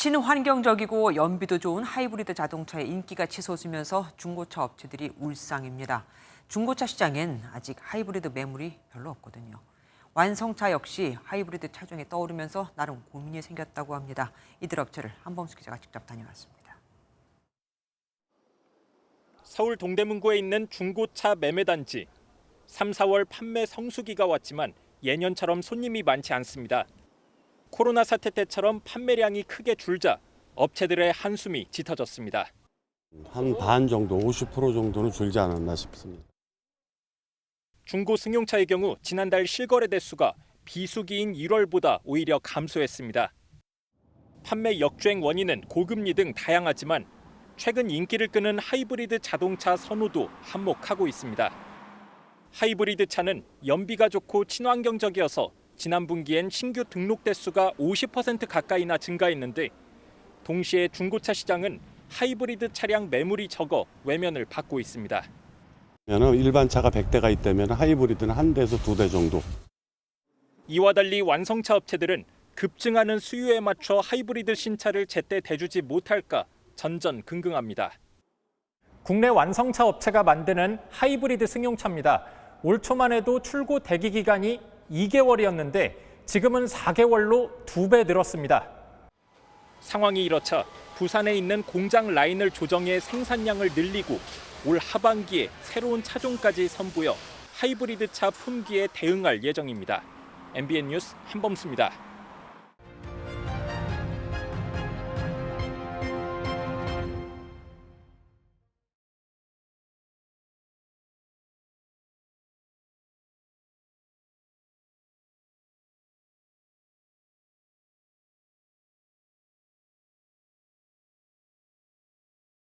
친환경적이고 연비도 좋은 하이브리드 자동차의 인기가 치솟으면서 중고차 업체들이 울상입니다. 중고차 시장엔 아직 하이브리드 매물이 별로 없거든요. 완성차 역시 하이브리드 차종에 떠오르면서 나름 고민이 생겼다고 합니다. 이들 업체를 한범수 기자가 직접 다녀왔습니다. 서울 동대문구에 있는 중고차 매매단지. 3, 4월 판매 성수기가 왔지만 예년처럼 손님이 많지 않습니다. 코로나 사태 때처럼 판매량이 크게 줄자 업체들의 한숨이 짙어졌습니다. 한 반 정도, 50% 정도는 줄지 않았나 싶습니다. 중고 승용차의 경우 지난달 실거래 대수가 비수기인 1월보다 오히려 감소했습니다. 판매 역주행 원인은 고금리 등 다양하지만 최근 인기를 끄는 하이브리드 자동차 선호도 한몫하고 있습니다. 하이브리드 차는 연비가 좋고 친환경적이어서 지난 분기엔 신규 등록 대수가 50% 가까이나 증가했는데 동시에 중고차 시장은 하이브리드 차량 매물이 적어 외면을 받고 있습니다. 일반 차가 100대가 있다면 하이브리드는 한 대에서 두 대 정도. 이와 달리 완성차 업체들은 급증하는 수요에 맞춰 하이브리드 신차를 제때 대주지 못할까 전전긍긍합니다. 국내 완성차 업체가 만드는 하이브리드 승용차입니다. 올 초만 해도 출고 대기 기간이 2개월이었는데 지금은 4개월로 두배 늘었습니다. 상황이 이렇자 부산에 있는 공장 라인을 조정해 생산량을 늘리고 올 하반기에 새로운 차종까지 선보여 하이브리드 차 품귀에 대응할 예정입니다. MBN 뉴스 한범수입니다.